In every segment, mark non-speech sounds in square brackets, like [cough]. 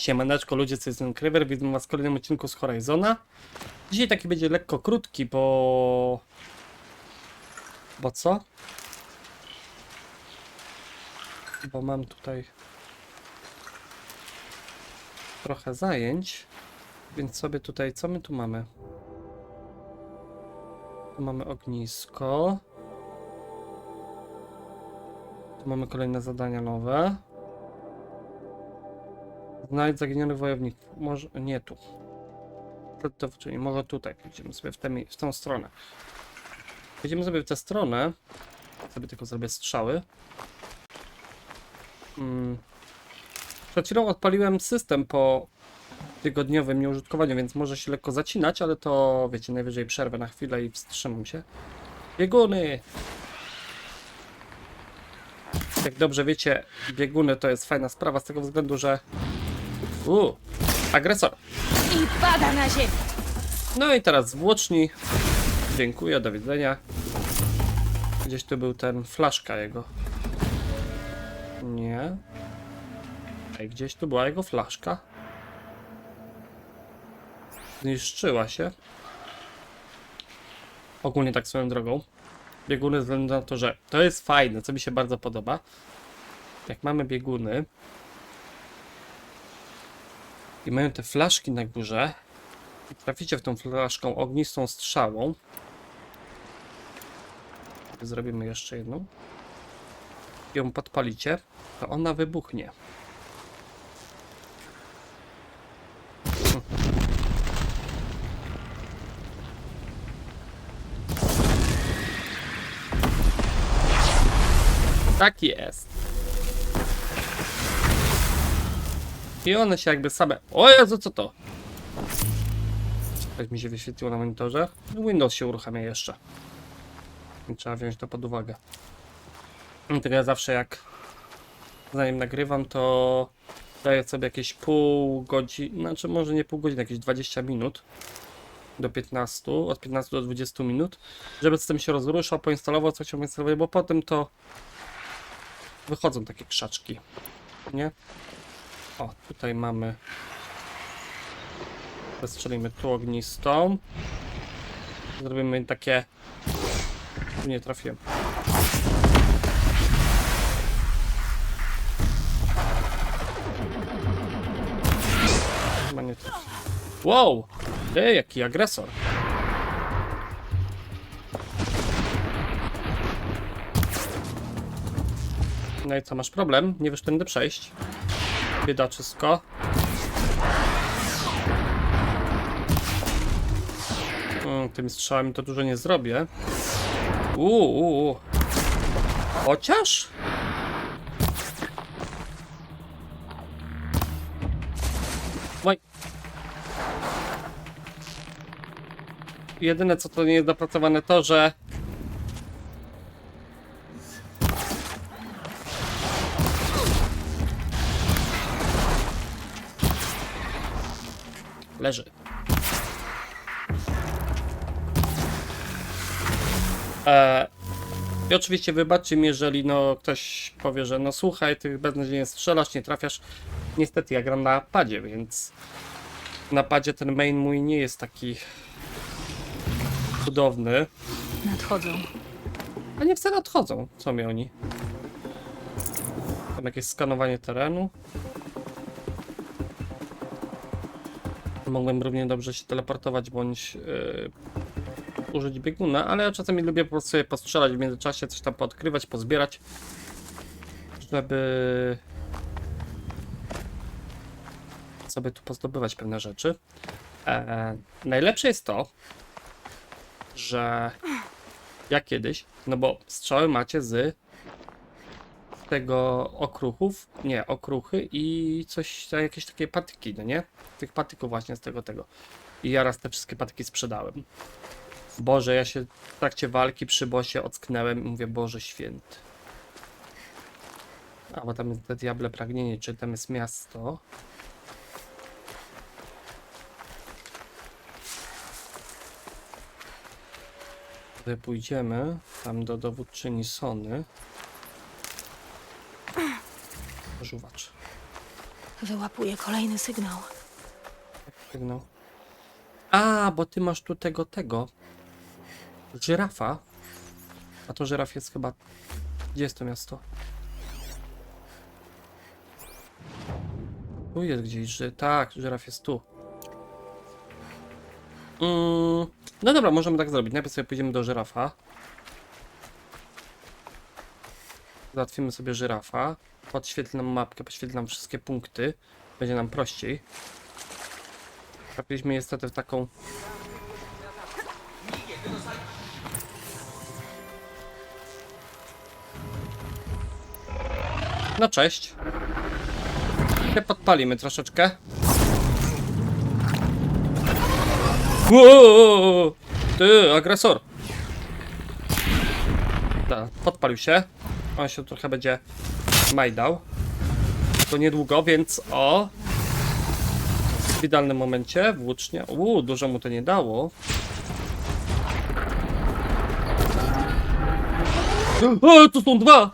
Siemaneczko ludzie, co jest Krywer, witam was w kolejnym odcinku z Horizona. Dzisiaj taki będzie lekko krótki, bo... Bo co? Bo mam tutaj trochę zajęć, więc sobie tutaj, co my tu mamy? Tu mamy ognisko. Tu mamy kolejne zadania nowe. Znajdź zaginionych wojowników. Może nie tu. To, czyli może tutaj. Pójdziemy sobie w, tę mi- w tą stronę. Pójdziemy sobie w tę stronę. Sobie tylko zrobię strzały. Mm. Przed chwilą odpaliłem system po tygodniowym nieużytkowaniu, więc może się lekko zacinać, ale to wiecie, najwyżej przerwę na chwilę i wstrzymam się. Bieguny! Jak dobrze wiecie, bieguny to jest fajna sprawa z tego względu, że. Uuu, agresor. I pada na ziemię. No i teraz zwłoczni. Dziękuję, do widzenia. Gdzieś tu był ten flaszka jego. Nie. Ej, gdzieś tu była jego flaszka. Zniszczyła się. Ogólnie tak swoją drogą. Bieguny ze względu na to, że to jest fajne, co mi się bardzo podoba. Jak mamy bieguny i mają te flaszki na górze, i traficie w tą flaszką ognistą strzałą. Zrobimy jeszcze jedną. I ją podpalicie, to ona wybuchnie. Tak jest. I one się jakby same... O Jezu, co to? Tak mi się wyświetliło na monitorze. Windows się uruchamia jeszcze. I Trzeba wziąć to pod uwagę. Tylko ja zawsze jak zanim nagrywam, to daję sobie jakieś pół godziny, znaczy może nie pół godziny, jakieś 20 minut do 15, od 15 do 20 minut, żeby system się rozruszał, poinstalował co chciałbym instalować, bo potem to wychodzą takie krzaczki, nie? O, tutaj mamy Zestrzelimy tu ognistą. Zrobimy takie... Nie trafiłem. Chyba nie trafiłem. Wow! Ej, jaki agresor. No i co, masz problem? Nie wiesz tędy przejść? Biedaczysko. Tymi strzałami to dużo nie zrobię. Uuu, uu. Chociaż? Oj. Jedyne co to nie jest dopracowane to, że leży. E, I oczywiście wybaczcie mi, jeżeli no, ktoś powie, że no słuchaj, ty beznadziejnie strzelasz, nie trafiasz. Niestety ja gram na padzie, więc na padzie ten main mój nie jest taki cudowny. Nadchodzą. A nie wcale odchodzą. Co mi oni? Tam jakieś skanowanie terenu. Mogłem równie dobrze się teleportować bądź yy, użyć bieguna, ale ja czasami lubię po prostu sobie postrzelać w międzyczasie, coś tam poodkrywać, pozbierać, żeby sobie tu pozdobywać pewne rzeczy. E, najlepsze jest to, że jak kiedyś, no bo strzały macie z tego okruchów, nie, okruchy i coś, jakieś takie patyki, no nie? Tych patyków właśnie z tego, tego. I ja raz te wszystkie patyki sprzedałem. Boże, ja się w trakcie walki przy bosie ocknęłem i mówię, Boże święty. A, bo tam jest te diable pragnienie, czy tam jest miasto. Tutaj pójdziemy, tam do dowódczyni Sony. Żuwacz. Wyłapuję kolejny sygnał. Sygnał. A, bo ty masz tu tego, tego. Żyrafa. A to żyraf jest chyba... Gdzie jest to miasto? Tu jest gdzieś, że... Tak, żyraf jest tu. Mm, no dobra, możemy tak zrobić. Najpierw sobie pójdziemy do żyrafa. Załatwimy sobie żyrafa. Podświetli nam mapkę, podświetli nam wszystkie punkty. Będzie nam prościej. Trafiliśmy niestety w taką. No cześć. Się podpalimy troszeczkę. Wow, ty, agresor. Tak, podpalił się. On się trochę będzie majdał. To niedługo, więc o, w idealnym momencie włócznie. Uuu, dużo mu to nie dało. O, tu są dwa!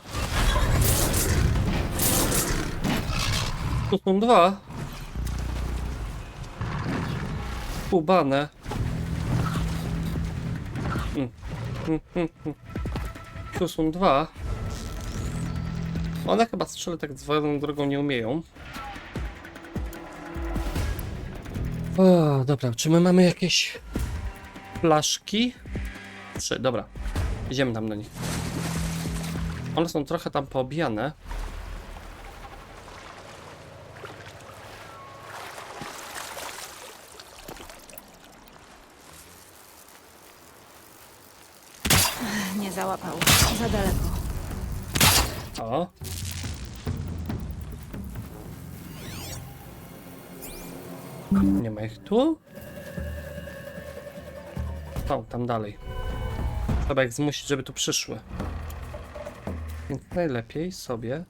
Tu są dwa. Ubane. Mm, mm, mm, mm. Tu są dwa. One chyba strzelać tak zwaną drogą nie umieją. O, dobra, czy my mamy jakieś flaszki? Trzy, dobra. Idziemy tam do nich. One są trochę tam poobijane. Tu? O, tam dalej. Trzeba ich zmusić, żeby tu przyszły. Więc najlepiej sobie...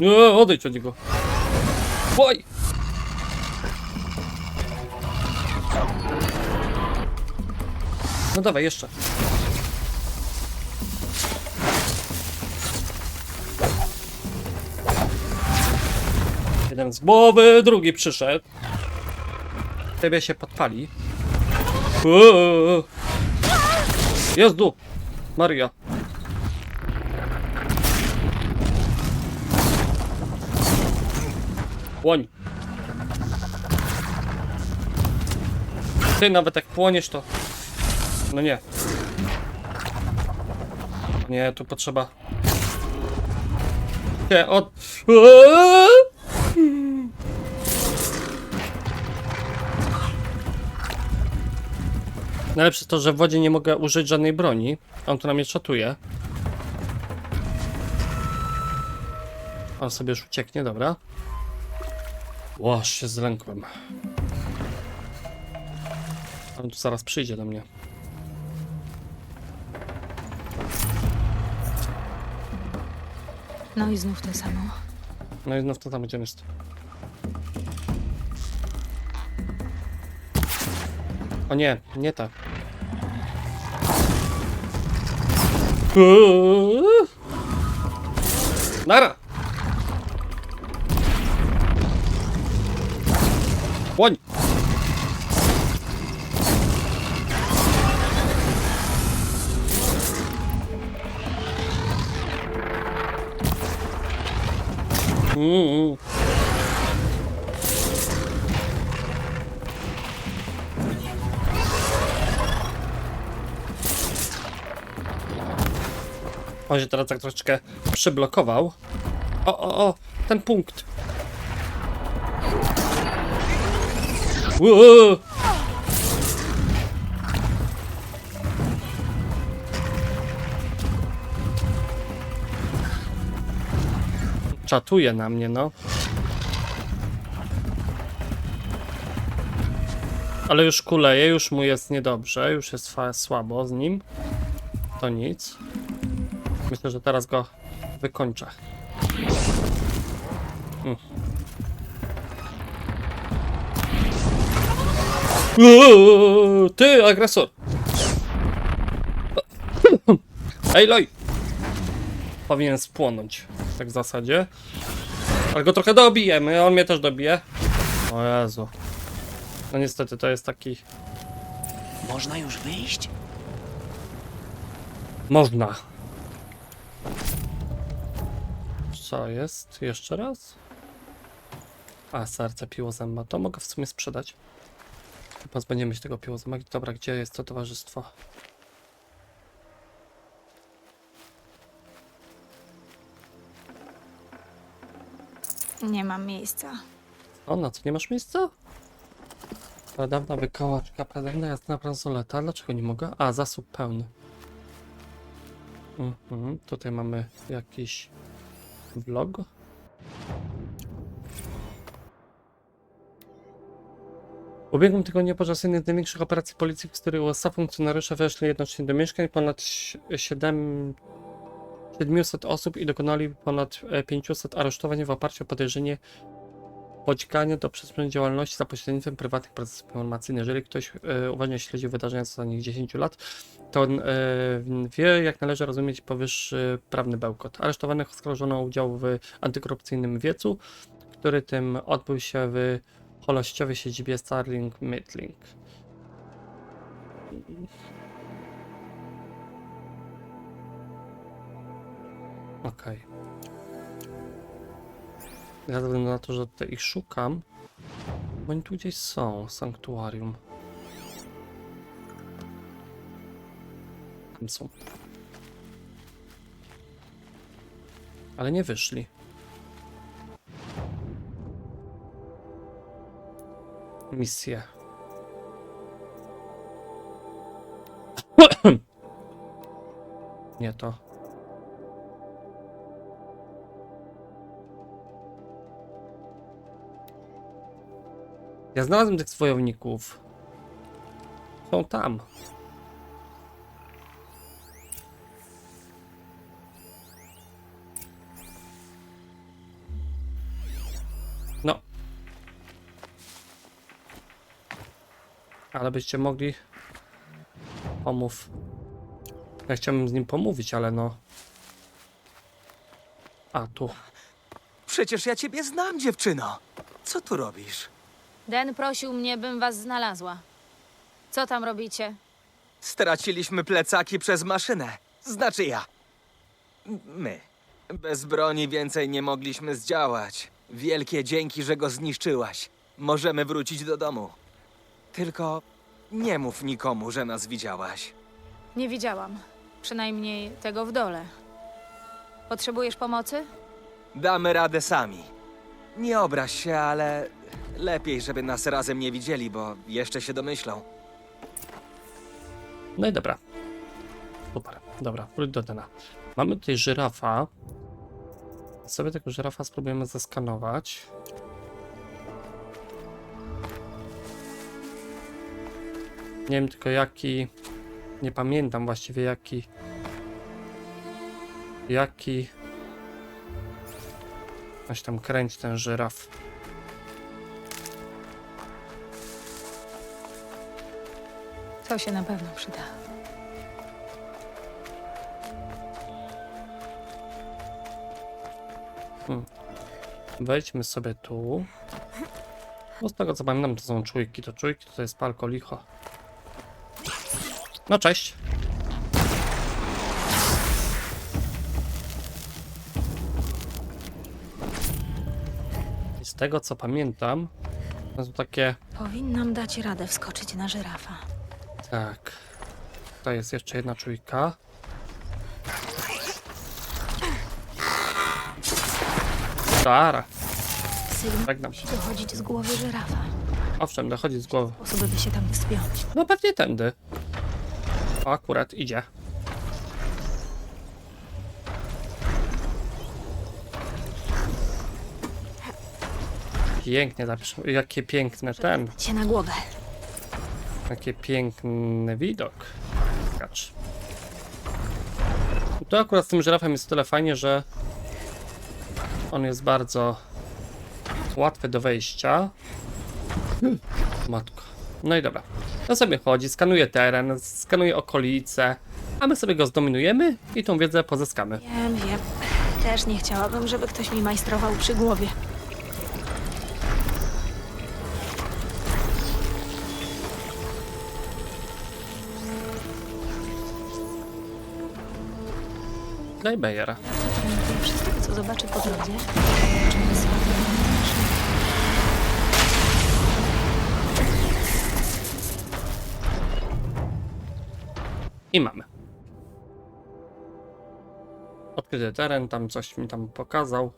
Nie, odejdź od niego. Oj! No dawaj, jeszcze. Jeden z głowy, drugi przyszedł. Ciebie się podpali. Uuu. Jezdu! Maria. Płoń. Ty nawet jak płoniesz to... No nie. Nie, tu potrzeba... Nie, od... Najlepsze to, że w wodzie nie mogę użyć żadnej broni. On tu na mnie czatuje. On sobie już ucieknie, dobra. Łoż się zlękłem. On tu zaraz przyjdzie do mnie. No i znów to samo. No i znów to tam gdzie jest. O nie, nie tak. Uuu. Nara! Łoń! Mm. On się teraz tak troszeczkę przyblokował. O, o, o, ten punkt. Uuu. Czatuje na mnie, no. Ale już kuleje, już mu jest niedobrze, już jest słabo z nim. To nic. Myślę, że teraz go wykończę. Mm. Uuu, Ty, agresor! Ej, loj! powinien spłonąć. Tak w zasadzie. Ale go trochę dobijemy, on mnie też dobije. O Jezu. No niestety to jest taki... Można już wyjść? Można. Co jest? Jeszcze raz? A, serce piłozęba. To mogę w sumie sprzedać. Pozbędziemy się tego piłozęba. Dobra, gdzie jest to towarzystwo? Nie mam miejsca. O, na co nie masz miejsca? Pradawna wykałaczka, pradawna jasna bransoleta. Dlaczego nie mogę? A, zasób pełny. Mhm, tutaj mamy jakiś vlog. W ubiegłym tygodniu podczas jednej z największych operacji policji w historii USA funkcjonariusze weszli jednocześnie do mieszkań ponad 7 700 osób i dokonali ponad e, 500 aresztowań w oparciu o podejrzenie podźgania do przestępczej działalności za pośrednictwem prywatnych procesów informacyjnych. Jeżeli ktoś e, uważnie śledził wydarzenia z ostatnich 10 lat, to e, wie, jak należy rozumieć powyższy prawny bełkot. Aresztowanych oskarżono o udział w antykorupcyjnym wiecu, który tym odbył się w holościowej siedzibie Starling Midlink. Okej. Ja względu na to, że tutaj ich szukam, bo oni tu gdzieś są, sanktuarium. Tam są. Ale nie wyszli. Misje. [coughs] Nie to. Ja znalazłem tych wojowników. Są tam. No. Ale byście mogli. Pomów. Ja chciałbym z nim pomówić, ale no. A tu. Przecież ja ciebie znam, dziewczyno. Co tu robisz? Den prosił mnie, bym was znalazła. Co tam robicie? Straciliśmy plecaki przez maszynę. Znaczy ja. My. Bez broni więcej nie mogliśmy zdziałać. Wielkie dzięki, że go zniszczyłaś. Możemy wrócić do domu. Tylko nie mów nikomu, że nas widziałaś. Nie widziałam. Przynajmniej tego w dole. Potrzebujesz pomocy? Damy radę sami. Nie obraź się, ale lepiej, żeby nas razem nie widzieli, bo jeszcze się domyślą. No i dobra. Super. Dobra, wróć do Dena. Mamy tutaj żyrafa. Sobie tego żyrafa spróbujemy zeskanować. Nie wiem tylko jaki... Nie pamiętam właściwie jaki... Jaki... Coś tam kręci ten żyraf. To się na pewno przyda. Wejdźmy sobie tu. Bo z tego co pamiętam to są czujki. To czujki to jest palko licho. No cześć. I z tego co pamiętam, to są takie. Powinnam dać radę wskoczyć na żyrafa. Tak. Tutaj jest jeszcze jedna czujka. Stara. Sygnał się. dochodzić z głowy żyrafa. Owszem, dochodzi z głowy. Sposób, by się tam wspiąć. No pewnie tędy. O, akurat idzie. Pięknie zapisz. Jakie piękne ten. Cię na głowę. Jaki piękny widok. Skacz. To akurat z tym żyrafem jest tyle fajnie, że on jest bardzo łatwy do wejścia. Matko. No i dobra. To sobie chodzi, skanuje teren, skanuje okolice, A my sobie go zdominujemy i tą wiedzę pozyskamy. Wiem, wiem. Też nie chciałabym, żeby ktoś mi majstrował przy głowie. Daj Bejera. Wszystko, co zobaczy po drodze. I mamy. Odkryty teren, tam coś mi tam pokazał.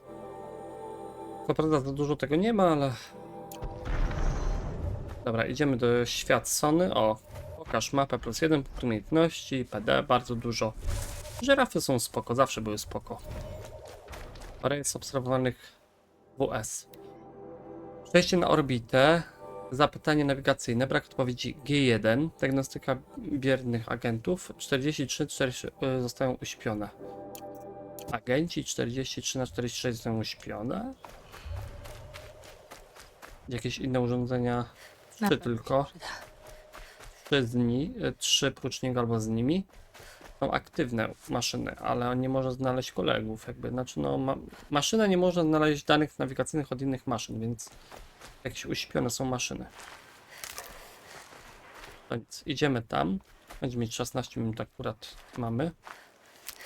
Co prawda za dużo tego nie ma, ale... Dobra, idziemy do świat Sony. O, pokaż mapę plus jeden punkt umiejętności, PD, bardzo dużo. Żyrafy są spoko, zawsze były spoko. Rejs obserwowanych WS. Przejście na orbitę. Zapytanie nawigacyjne, brak odpowiedzi G1, diagnostyka biernych agentów, 43 40, y, zostają uśpione. Agenci 43 na 46 zostają uśpione. Jakieś inne urządzenia? Trzy tylko. Trzy z nimi, y, trzy prócz niego albo z nimi. Są aktywne maszyny, ale on nie może znaleźć kolegów, jakby, znaczy no, ma, maszyna nie może znaleźć danych nawigacyjnych od innych maszyn, więc Jakieś uśpione są maszyny. To nic, idziemy tam. Będziemy mieć 16 minut akurat mamy.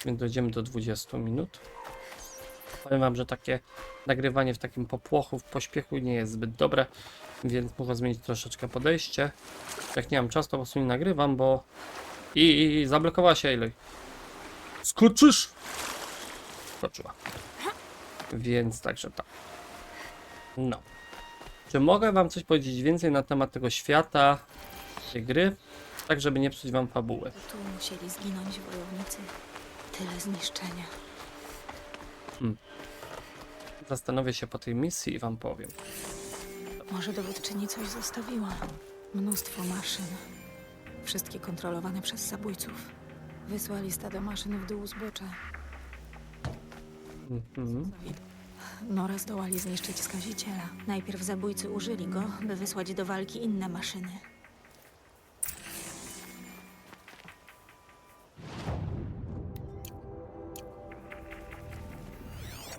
Więc dojdziemy do 20 minut. Powiem wam, że takie nagrywanie w takim popłochu, w pośpiechu nie jest zbyt dobre, więc muszę zmienić troszeczkę podejście. Jak nie mam czasu, to po prostu nie nagrywam, bo... I, i, i zablokowała się Aloy. Skoczysz! Skoczyła. Więc także tak. No. Czy mogę wam coś powiedzieć więcej na temat tego świata, tej gry, tak żeby nie psuć wam fabuły? Tu musieli zginąć wojownicy. Tyle zniszczenia. Zastanowię się po tej misji i wam powiem. Może dowódczyni coś zostawiła. Mnóstwo maszyn. Wszystkie kontrolowane przez zabójców. Wysłali stado maszyn w dół zbocza. Mhm. Nora zdołali zniszczyć skaziciela. Najpierw zabójcy użyli go, by wysłać do walki inne maszyny.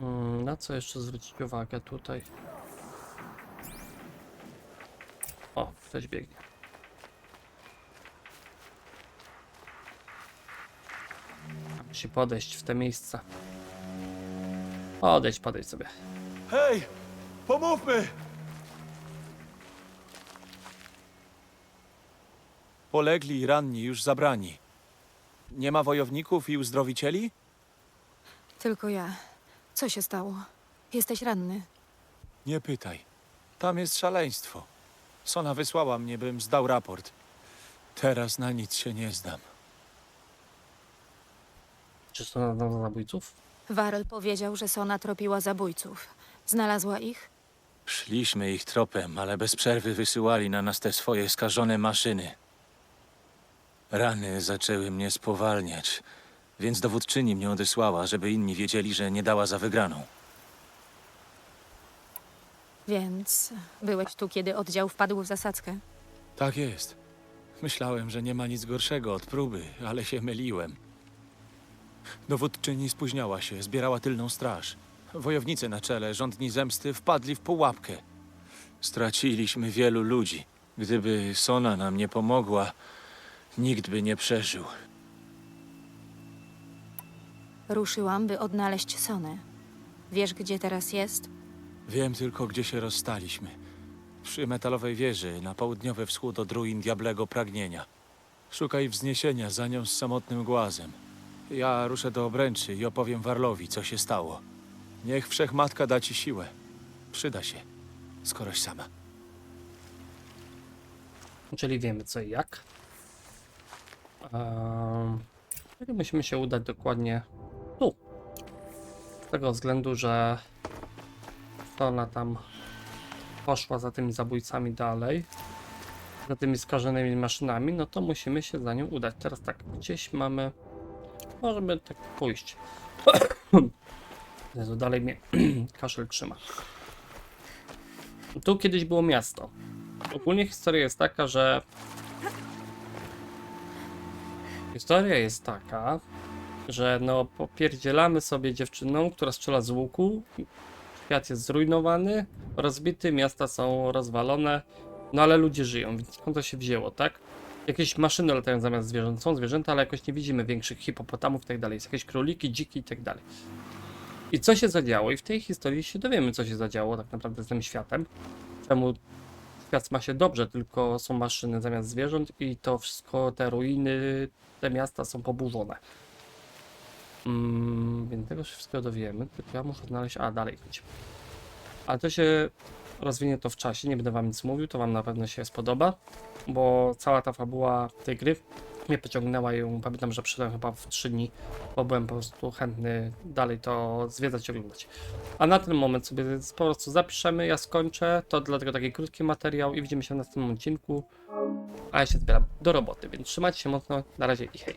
Mm, Na co jeszcze zwrócić uwagę tutaj? O, ktoś biegnie. Musi podejść w te miejsca. Podejdź, podejdź sobie. Hej! Pomówmy! Polegli i ranni już zabrani. Nie ma wojowników i uzdrowicieli? Tylko ja. Co się stało? Jesteś ranny. Nie pytaj. Tam jest szaleństwo. Sona wysłała mnie, bym zdał raport. Teraz na nic się nie zdam. Czy to na, na zabójców? Warel powiedział, że Sona tropiła zabójców. Znalazła ich? Szliśmy ich tropem, ale bez przerwy wysyłali na nas te swoje skażone maszyny. Rany zaczęły mnie spowalniać, więc dowódczyni mnie odesłała, żeby inni wiedzieli, że nie dała za wygraną. Więc byłeś tu, kiedy oddział wpadł w zasadzkę. Tak jest. Myślałem, że nie ma nic gorszego od próby, ale się myliłem. Dowódczyni spóźniała się, zbierała tylną straż. Wojownicy na czele, rządni zemsty, wpadli w pułapkę. Straciliśmy wielu ludzi. Gdyby Sona nam nie pomogła, nikt by nie przeżył. Ruszyłam, by odnaleźć Sonę. Wiesz, gdzie teraz jest? Wiem tylko, gdzie się rozstaliśmy. Przy metalowej wieży, na południowy wschód od ruin Diablego Pragnienia. Szukaj wzniesienia za nią z samotnym głazem. Ja ruszę do obręczy i opowiem Warlowi, co się stało. Niech Wszechmatka da ci siłę. Przyda się, skoroś sama. Czyli wiemy co i jak. Um, czyli musimy się udać dokładnie tu. Z tego względu, że ona tam poszła za tymi zabójcami dalej. Za tymi skażonymi maszynami, no to musimy się za nią udać. Teraz tak, gdzieś mamy. Możemy tak pójść. [coughs] Jezu, dalej mnie [clears throat] kaszel trzyma. Tu kiedyś było miasto. Ogólnie historia jest taka, że Historia jest taka, że no popierdzielamy sobie dziewczyną, która strzela z łuku. Świat jest zrujnowany, rozbity, miasta są rozwalone, no ale ludzie żyją, więc skąd to się wzięło, tak? Jakieś maszyny latają zamiast zwierząt, są zwierzęta, ale jakoś nie widzimy większych hipopotamów i tak dalej. Jakieś króliki, dziki i tak dalej. I co się zadziało? I w tej historii się dowiemy, co się zadziało tak naprawdę z tym światem. Czemu świat ma się dobrze, tylko są maszyny zamiast zwierząt i to wszystko, te ruiny, te miasta są poburzone. Mm, więc tego się wszystkiego dowiemy, tylko ja muszę znaleźć... A, dalej chodź. Ale to się rozwinie to w czasie, nie będę wam nic mówił, to wam na pewno się spodoba, bo cała ta fabuła tej gry mnie pociągnęła ją pamiętam, że przyszedłem chyba w 3 dni, bo byłem po prostu chętny dalej to zwiedzać i oglądać. A na ten moment sobie po prostu zapiszemy, ja skończę, to dlatego taki krótki materiał i widzimy się w następnym odcinku, a ja się zbieram do roboty, więc trzymajcie się mocno, na razie i hej.